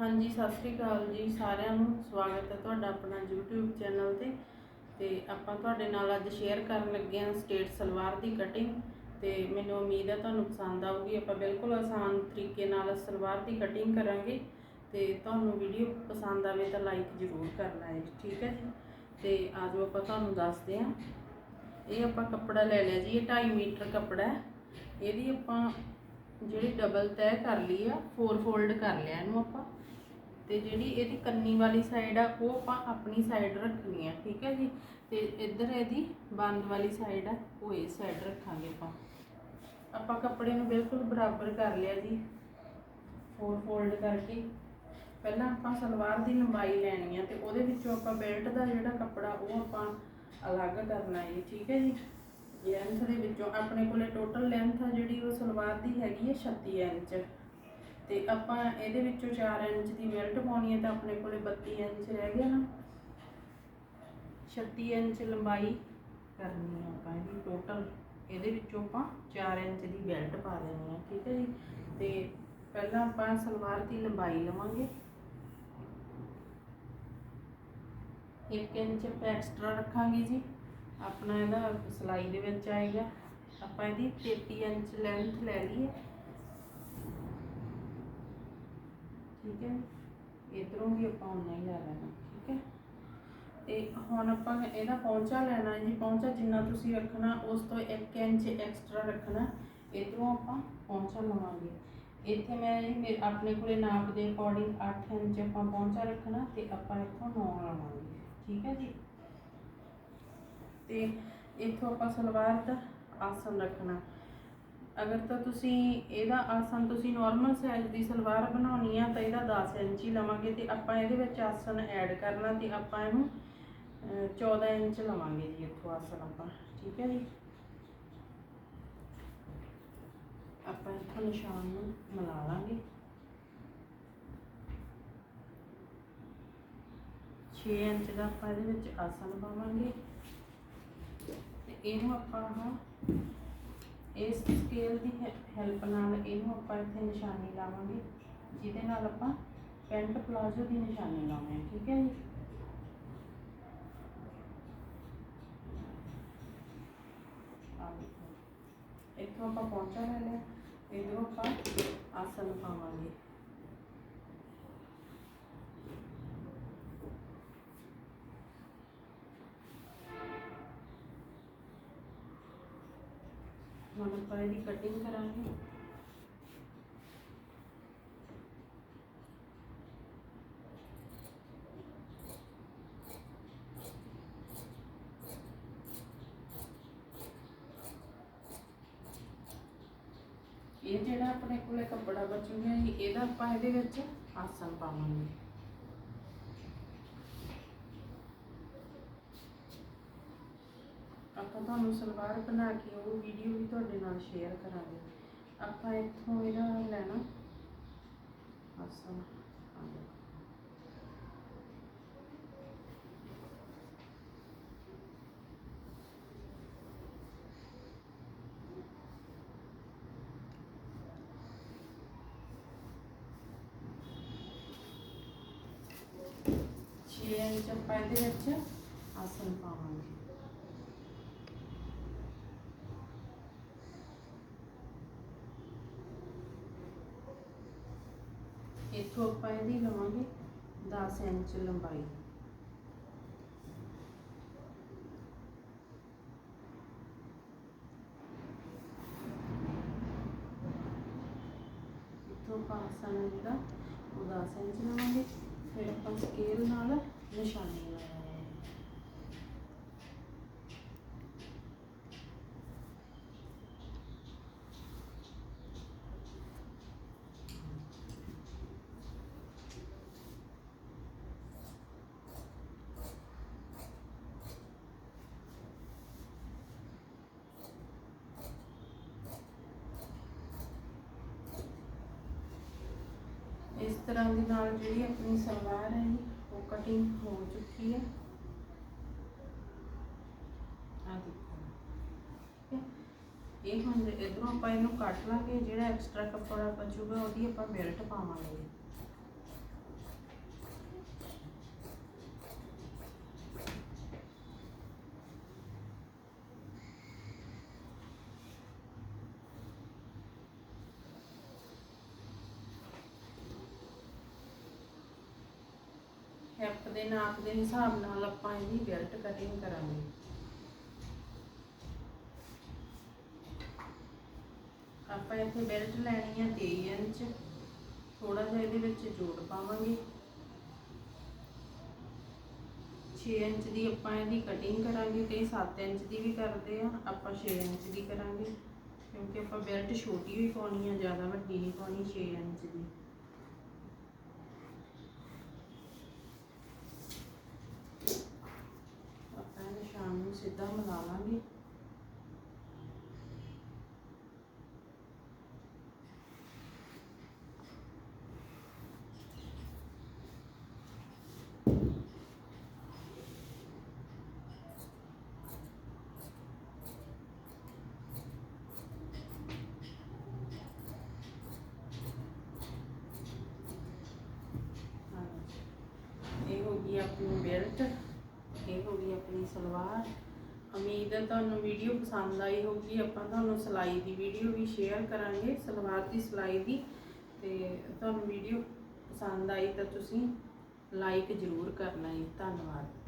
ਹਾਂਜੀ ਸਤਿ ਸ੍ਰੀ ਅਕਾਲ ਜੀ ਸਾਰਿਆਂ ਨੂੰ। ਸਵਾਗਤ ਹੈ ਤੁਹਾਡਾ ਆਪਣਾ YouTube ਚੈਨਲ ਤੇ। ਤੇ ਆਪਾਂ ਤੁਹਾਡੇ ਨਾਲ ਅੱਜ ਸ਼ੇਅਰ ਕਰਨ ਲੱਗੇ ਹਾਂ ਸਟੇਟ ਸਲਵਾਰ ਦੀ ਕਟਿੰਗ ਤੇ ਮੈਨੂੰ ਉਮੀਦ ਹੈ ਤੁਹਾਨੂੰ ਪਸੰਦ ਆਊਗੀ। ਆਪਾਂ ਬਿਲਕੁਲ ਆਸਾਨ ਤਰੀਕੇ ਨਾਲ ਸਲਵਾਰ ਦੀ ਕਟਿੰਗ ਕਰਾਂਗੇ। ਤੇ ਤੁਹਾਨੂੰ ਵੀਡੀਓ ਪਸੰਦ ਆਵੇ ਤਾਂ ਲਾਈਕ ਜ਼ਰੂਰ ਕਰਨਾ ਹੈ। ਜੀ, ਠੀਕ ਹੈ ਜੀ? ਤੇ ਆਜੋ ਆਪਾਂ ਤੁਹਾਨੂੰ ਦੱਸਦੇ ਹਾਂ। ਇਹ ਆਪਾਂ ਕੱਪੜਾ ਲੈ ਲਿਆ ਜੀ। ਇਹ 2.5 ਮੀਟਰ ਕੱਪੜਾ ਹੈ। ਇਹਦੀ ਆਪਾਂ ਜਿਹੜੀ ਡਬਲ ਤੈਅ ਕਰ ਲਈ ਆ ਫੋਰ ਫੋਲਡ ਕਰ ਲਿਆ ਇਹਨੂੰ ਆਪਾਂ। ਤੇ ਜਿਹੜੀ ਇਹਦੀ ਕੰਨੀ ਵਾਲੀ ਸਾਈਡ ਆ, ਉਹ ਆਪਾਂ ਆਪਣੀ ਸਾਈਡ ਰੱਖਣੀ ਆ, ਠੀਕ ਹੈ ਜੀ? ਤੇ ਇੱਧਰ ਇਹਦੀ ਬੰਦ ਵਾਲੀ ਸਾਈਡ ਆ, ਉਹ ਇਸ ਸਾਈਡ ਰੱਖਾਂਗੇ ਆਪਾਂ। ਆਪਾਂ ਕੱਪੜੇ ਨੂੰ ਬਿਲਕੁਲ ਬਰਾਬਰ ਕਰ ਲਿਆ ਜੀ। ਫੋਰ ਫੋਲਡ ਕਰਕੇ। ਪਹਿਲਾਂ ਆਪਾਂ ਸਲਵਾਰ ਦੀ ਲੰਬਾਈ ਲੈਣੀ ਆ ਤੇ ਉਹਦੇ ਵਿੱਚੋਂ ਆਪਾਂ ਬੈਲਟ ਦਾ ਜਿਹੜਾ ਕੱਪੜਾ, ਉਹ ਆਪਾਂ ਅਲੱਗ ਕਰਨਾ ਹੈ ਠੀਕ ਹੈ ਜੀ? ਲੈਂਥ ਦੇ ਵਿੱਚੋਂ, ਆਪਣੇ ਕੋਲੇ ਟੋਟਲ ਲੈਂਥ ਆ ਜਿਹੜੀ, ਉਹ ਸਲਵਾਰ ਦੀ ਹੈਗੀ ਹੈ 36 ਇੰਚ। ਤੇ ਆਪਾਂ ਇਹਦੇ ਵਿੱਚੋਂ 4 ਇੰਚ ਦੀ ਬੈਲਟ ਪਾਉਣੀ ਹੈ ਤਾਂ ਆਪਣੇ ਕੋਲੇ 32 ਇੰਚ ਰਹਿ ਗਿਆ ਨਾ। 36 ਇੰਚ ਲੰਬਾਈ ਕਰਨੀ ਹੈ ਆਪਾਂ ਇਹਦੀ ਟੋਟਲ ਇਹਦੇ ਵਿੱਚੋਂ ਆਪਾਂ 4 ਇੰਚ ਦੀ ਬੈਲਟ ਪਾ ਦੇਣੀ ਹੈ ਠੀਕ ਹੈ ਜੀ? ਤੇ ਪਹਿਲਾਂ ਆਪਾਂ ਸਲਵਾਰ ਦੀ ਲੰਬਾਈ ਲਵਾਂਗੇ। 1 ਇੰਚ ਆਪਾਂ ਐਕਸਟਰਾ ਰੱਖਾਂਗੇ ਜੀ। ਆਪਣਾ ਇਹਦਾ ਸਿਲਾਈ ਦੇ ਵਿੱਚ ਆਏਗਾ। ਆਪਾਂ ਇਹਦੀ 33 ਇੰਚ ਲੈਂਥ ਲੈ ਲਈਏ। ਠੀਕ ਹੈ? ਇਧਰੋਂ ਵੀ ਆਪਾਂ ਉਨਾ ਹੀ ਲੈ ਲੈਣਾ, ਠੀਕ ਹੈ? ਤੇ ਹੁਣ ਆਪਾਂ ਇਹਦਾ ਪੌਂਚਾ ਲੈਣਾ ਜੀ। ਪੌਂਚਾ ਜਿੰਨਾ ਤੁਸੀਂ ਰੱਖਣਾ, ਉਸ ਤੋਂ 1 ਇੰਚ ਐਕਸਟਰਾ ਰੱਖਣਾ। ਇਧਰੋਂ ਆਪਾਂ ਪੌਂਚਾ ਲਵਾਂਗੇ। ਇੱਥੇ ਮੈਂ ਜੀ ਮੇਰੇ ਆਪਣੇ ਕੋਲੇ ਨਾਪ ਦੇ ਅਕੋਰਡਿੰਗ 8 ਇੰਚ ਆਪਾਂ ਪੌਂਚਾ ਰੱਖਣਾ ਤੇ ਆਪਾਂ ਇੱਥੋਂ 9 ਲਵਾਂਗੇ, ਠੀਕ ਹੈ ਜੀ? ਤੇ ਇੱਥੋਂ ਆਪਾਂ ਸਲਵਾਰ ਦਾ ਆਸਨ ਰੱਖਣਾ। ਅਗਰ ਤਾਂ ਤੁਸੀਂ ਇਹਦਾ ਆਸਨ ਤੁਸੀਂ ਨਾਰਮਲ ਸਾਈਜ਼ ਦੀ ਸਲਵਾਰ ਬਣਾਉਣੀ ਆ ਤਾਂ ਇਹਦਾ 10 ਇੰਚ ਹੀ ਲਵਾਂਗੇ ਤੇ ਆਪਾਂ ਇਹਦੇ ਵਿੱਚ ਆਸਨ ਐਡ ਕਰਨਾ ਤੇ ਆਪਾਂ ਇਹਨੂੰ ਅਹ, 14 ਇੰਚ ਲਵਾਂਗੇ ਜੀ ਇੱਥੋਂ ਆਸਨ ਆਪਾਂ ਠੀਕ ਹੈ ਜੀ? ਆਪਾਂ ਇੱਥੋਂ ਨਿਸ਼ਾਨ ਨੂੰ ਮਿਲਾ ਲਾਂਗੇ। 6 ਇੰਚ ਦਾ ਆਪਾਂ ਇਹਦੇ ਵਿੱਚ ਆਸਨ ਪਾਵਾਂਗੇ। ਤੇ ਇਹਨੂੰ ਆਪਾਂ ਹਾਂ ਇਸ ਸਕੇਲ ਦੀ ਹੈਲਪ ਨਾਲ ਇਹਨੂੰ ਆਪਾਂ ਇੱਥੇ ਨਿਸ਼ਾਨੀ ਲਾਵਾਂਗੇ, ਜਿਹਦੇ ਨਾਲ ਆਪਾਂ ਪੈਂਟ ਪਲਾਜ਼ੋ ਦੀ ਨਿਸ਼ਾਨੀ ਲਾਵਾਂਗੇ ਠੀਕ ਹੈ ਜੀ? ਇੱਥੋਂ ਆਪਾਂ ਪਹੁੰਚਾ ਲੈ ਲਿਆ ਇਧਰੋਂ ਆਪਾਂ ਆਸਨ ਪਾਵਾਂਗੇ। ਹੁਣ ਆਪਾਂ ਇਹਦੀ ਕਟਿੰਗ ਕਰਾਂਗੇ ਇਹ ਜਿਹੜਾ ਆਪਣੇ ਕੋਲੇ ਕੱਪੜਾ ਬਚੂਗਾ ਜੀ ਇਹਦਾ ਆਪਾਂ ਇਹਦੇ ਵਿੱਚ ਆਸਨ ਪਾਵਾਂਗੇ ਆਪਾਂ ਤੁਹਾਨੂੰ ਸਲਵਾਰ ਬਣਾ ਕੇ ਉਹ ਵੀਡੀਓ ਵੀ ਤੁਹਾਡੇ ਨਾਲ ਸ਼ੇਅਰ ਕਰਾਂਗੇ। ਆਪਾਂ ਇੱਥੋਂ ਇਹਦਾ ਲੈਣਾ। ਆਸਨ ਛੇ ਇੰਚ ਆਪਾਂ ਇਹਦੇ ਵਿੱਚ ਆਸਨ ਪਾਵਾਂਗੇ ਇੱਥੋਂ ਆਪਾਂ ਇਹਦੀ ਲਵਾਂਗੇ 10 ਇੰਚ ਲੰਬਾਈ। ਇੱਥੋਂ ਆਪਾਂ ਆਸਨ ਜਿਹੜਾ ਉਹ 10 ਇੰਚ ਲਵਾਂਗੇ, ਫਿਰ ਆਪਾਂ ਸਕੇਲ ਨਾਲ ਨਿਸ਼ਾਨੀ ਲਗਾਵਾਂਗੇ ਇਸ ਤਰ੍ਹਾਂ ਦੇ ਨਾਲ ਜਿਹੜੀ ਆਪਣੀ ਸਲਵਾਰ ਹੈ ਉਹ ਕਟਿੰਗ ਹੋ ਚੁੱਕੀ ਹੈ। ਆ ਦੇਖੋ। ਇਹ ਹੁਣ ਇਧਰੋਂ ਆਪਾਂ ਇਹਨੂੰ ਕੱਟ ਲਾਂਗੇ, ਜਿਹੜਾ ਐਕਸਟਰਾ ਕੱਪੜਾ ਬਚੂਗਾ, ਉਹਦੀ ਆਪਾਂ ਬੈਲਟ ਪਾਵਾਂਗੇ। ਦੇ ਨਾਪ ਦੇ ਹਿਸਾਬ ਨਾਲ ਆਪਾਂ ਇਹਦੀ ਬੈਲਟ ਕਟਿੰਗ ਕਰਾਂਗੇ। ਆਪਾਂ ਇੱਥੇ ਬੈਲਟ ਲੈਣੀ ਆ 23 ਇੰਚ। ਥੋੜਾ ਜਿਹਾ ਇਹਦੇ ਵਿੱਚ ਜੋੜ ਪਾਵਾਂਗੇ। 6 ਇੰਚ ਦੀ ਆਪਾਂ ਇਹਦੀ ਕਟਿੰਗ ਕਰਾਂਗੇ ਤੇ 7 ਇੰਚ ਦੀ ਵੀ ਕਰਦੇ ਆ, ਆਪਾਂ 6 ਇੰਚ ਦੀ ਕਰਾਂਗੇ। ਕਿਉਂਕਿ ਆਪਾਂ ਬੈਲਟ ਛੋਟੀ ਵੀ ਪਾਉਣੀ ਆ, ਜ਼ਿਆਦਾ ਵੱਡੀ ਨਹੀਂ ਪਾਉਣੀ 6 ਇੰਚ ਦੀ ਆਪਾਂ ਇਹਨੂੰ ਸ਼ਾਮ ਨੂੰ ਇਹ ਹੋ ਗਈ ਆਪਣੀ ਬੈਲਟ ਇਹ ਹੋ ਗਈ ਆਪਣੀ ਸਲਵਾਰ। ਉਮੀਦ ਹੈ ਤੁਹਾਨੂੰ ਵੀਡੀਓ ਪਸੰਦ ਆਈ ਹੋਊਗੀ। ਆਪਾਂ ਤੁਹਾਨੂੰ ਸਿਲਾਈ ਦੀ ਵੀਡੀਓ ਵੀ ਸ਼ੇਅਰ ਕਰਾਂਗੇ, ਸਲਵਾਰ ਦੀ ਸਿਲਾਈ ਦੀ। ਤੇ ਤੁਹਾਨੂੰ ਵੀਡੀਓ ਪਸੰਦ ਆਈ ਤਾਂ ਤੁਸੀਂ ਲਾਈਕ ਜ਼ਰੂਰ ਕਰਨਾ ਜੀ। ਧੰਨਵਾਦ।